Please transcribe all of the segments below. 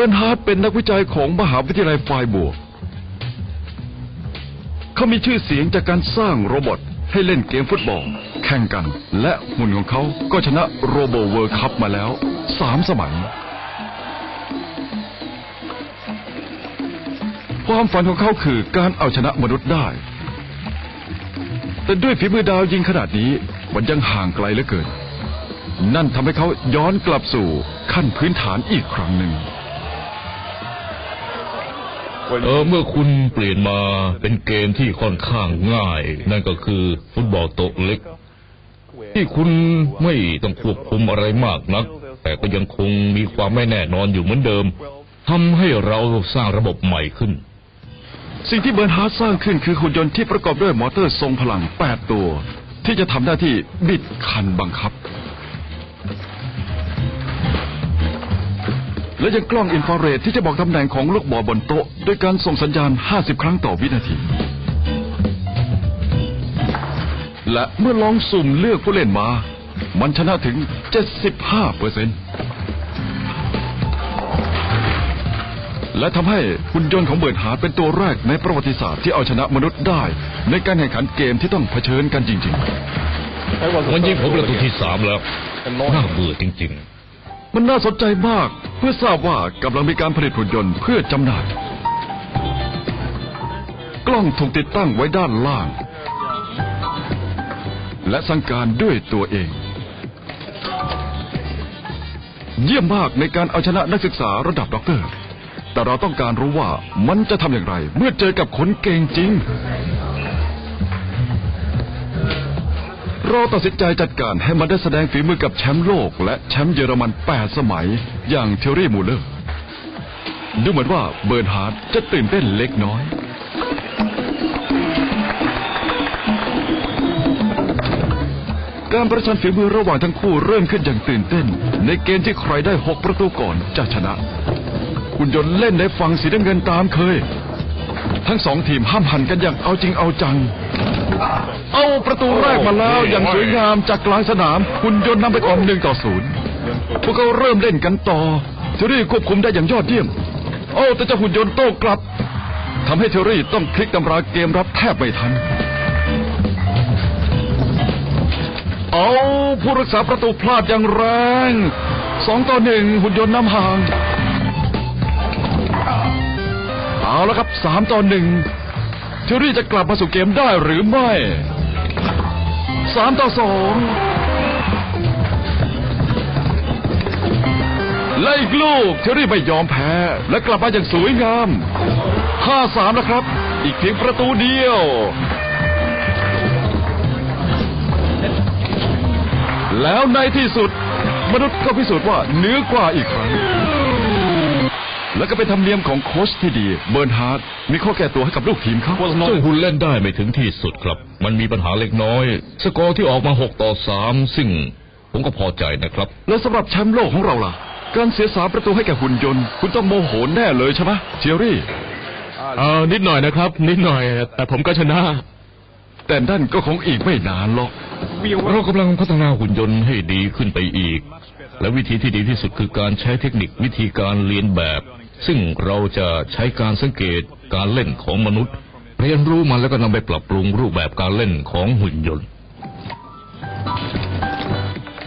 บิร์นฮาร์ดเป็นนักวิจัยของมหาวิทยาลัยไฟบวก เขามีชื่อเสียงจากการสร้างโรบอทให้เล่นเกมฟุตบอล แข่งกัน และหุ่นของเขาก็ชนะโรโบเวิร์คัพมาแล้วสามสมัย ความฝันของเขาคือการเอาชนะมนุษย์ได้ แต่ด้วยฝีมือดาวยิงขนาดนี้มันยังห่างไกลเหลือเกิน นั่นทำให้เขาย้อนกลับสู่ขั้นพื้นฐานอีกครั้งหนึ่ง เออเมื่อคุณเปลี่ยนมาเป็นเกมที่ค่อนข้างง่าย นั่นก็คือฟุตบอลโต๊ะเล็ก ที่คุณไม่ต้องควบคุมอะไรมากนัก แต่ก็ยังคงมีความไม่แน่นอนอยู่เหมือนเดิมทำให้เราสร้างระบบใหม่ขึ้น สิ่งที่เบิร์นฮาร์ดสร้างขึ้นคือหุ่นยนต์ที่ประกอบด้วยมอเตอร์ทรงพลัง 8 ตัว ที่จะทำหน้าที่บิดคันบังคับ และยังกล้องอินฟราเรดที่จะบอกตำแหน่งของลูกบอลบนโต๊ะด้วยการส่งสัญญาณ 50 ครั้งต่อวินาที และเมื่อลองสุ่มเลือกผู้เล่นมา มันชนะถึง 75เปอร์เซ็นต์และทำให้หุ่นยนต์ของเบิร์ดฮาร์ดเป็นตัวแรกในประวัติศาสตร์ที่เอาชนะมนุษย์ได้ ในการแข่งขันเกมที่ต้องเผชิญกันจริงมันยิงผมประตูที่สามแล้วน่าเบื่อจริง ๆ มันน่าสนใจมาก เพื่อทราบว่ากำลังมีการผลิตหุ่นยนต์เพื่อจำหน่าย กล้องถูกติดตั้งไว้ด้านล่าง และสั่งการด้วยตัวเอง เยี่ยมมากในการเอาชนะนักศึกษาระดับด็อกเตอร์ แต่เราต้องการรู้ว่ามันจะทำอย่างไร เมื่อเจอกับคนเก่งจริง เราตัดสินใจจัดการให้มันได้แสดงฝีมือกับแชมป์โลก และแชมป์เยอรมัน 8 สมัย อย่างเทอรี่มูเลอร์ ดูเหมือนว่าเบิร์นฮาร์ดจะตื่นเต้นเล็กน้อย การประชันฝีมือระหว่างทั้งคู่เริ่มขึ้นอย่างตื่นเต้น ในเกมที่ใครได้ 6 ประตูก่อนจะชนะคุณยนต์เล่นในฝั่งสีน้ำเงินตามเคย ทั้งสองทีมห้ามหันกันอย่างเอาจริงเอาจัง เอาประตูแรกมาแล้วอย่างสวยงามจากกลางสนามคุณยนต์นำไปก่อนหนึ่งต่อศูนย์พวกเขาเริ่มเล่นกันต่อเทอรี่ควบคุมได้อย่างยอดเยี่ยมโอ้แต่เจ้าหุ่นยนต์โต้กลับทำให้เทอรี่ต้องคลิกตำราเกมรับแทบไม่ทันเอาผู้รักษาประตูพลาดอย่างแรงสองต่อหนึ่งหุ่นยนต์นำห่าง เอาแล้วครับสามต่อหนึ่ง เทอรี่จะกลับมาสู่เกมได้หรือไม่สามต่อสองและอีกลูกเทอรี่ไม่ยอมแพ้ และกลับมาอย่างสวยงามห้าสามแล้วครับ อีกเพียงประตูเดียว แล้วในที่สุด มนุษย์ก็พิสูจน์ว่าเหนือกว่าอีกครั้ง และก็เป็นธรรมเนียมของโค้ชที่ดี เบิร์นฮาร์ดมีข้อแก้ตัวให้กับลูกทีมเขาๆซึ่งคุณเล่นได้ไม่ถึงที่สุดครับ มันมีปัญหาเล็กน้อย สกอร์ที่ออกมาหกต่อสามซึ่งผมก็พอใจนะครับ แล้วสำหรับแชมป์โลกของเราล่ะ การเสียสามประตูให้แก่หุ่นยนต์ คุณต้องโมโหแน่เลยใช่ไหมเชียรี่เออนิดหน่อยนะครับ นิดหน่อย แต่ผมก็ชนะ แต่นั่นก็คงอีกไม่นานหรอกเรากำลังพัฒนาหุ่นยนต์ให้ดีขึ้นไปอีก และวิธีที่ดีที่สุดคือการใช้เทคนิควิธีการเรียนแบบ ซึ่งเราจะใช้การสังเกตการเล่นของมนุษย์ เรียนรู้มันแล้วก็นำไปปรับปรุงรูปแบบการเล่นของหุ่นยนต์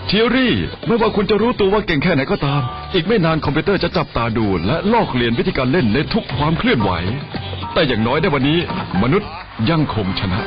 เชียรี่ ไม่ว่าคุณจะรู้ตัวว่าเก่งแค่ไหนก็ตาม อีกไม่นานคอมพิวเตอร์จะจับตาดู และลอกเลียนวิธีการเล่นในทุกความเคลื่อนไหว แต่อย่างน้อยในวันนี้ มนุษย์ยังคงชนะ